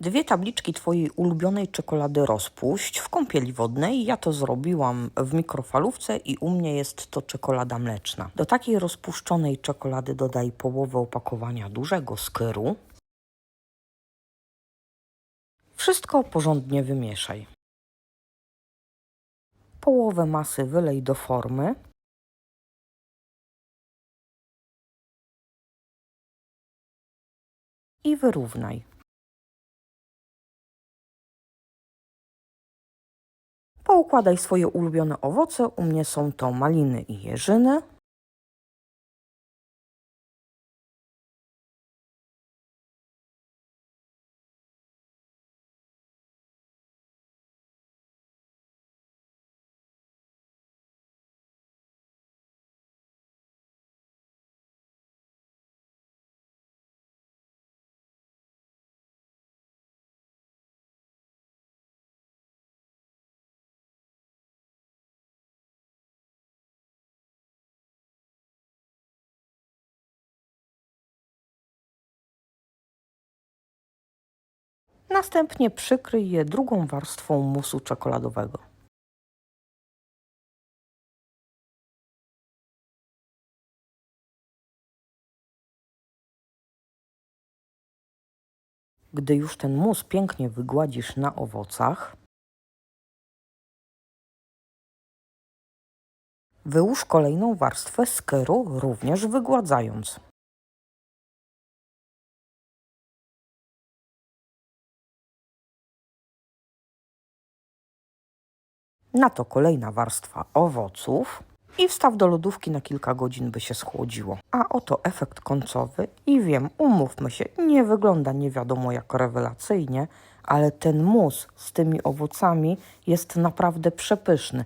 Dwie tabliczki Twojej ulubionej czekolady rozpuść w kąpieli wodnej. Ja to zrobiłam w mikrofalówce i u mnie jest to czekolada mleczna. Do takiej rozpuszczonej czekolady dodaj połowę opakowania dużego skyru. Wszystko porządnie wymieszaj. Połowę masy wylej do formy. I wyrównaj. Poukładaj swoje ulubione owoce. U mnie są to maliny i jeżyny. Następnie przykryj je drugą warstwą musu czekoladowego. Gdy już ten mus pięknie wygładzisz na owocach, wyłóż kolejną warstwę skyru, również wygładzając. Na to kolejna warstwa owoców i wstaw do lodówki na kilka godzin, by się schłodziło. A oto efekt końcowy i wiem, umówmy się, nie wygląda nie wiadomo jak rewelacyjnie, ale ten mus z tymi owocami jest naprawdę przepyszny.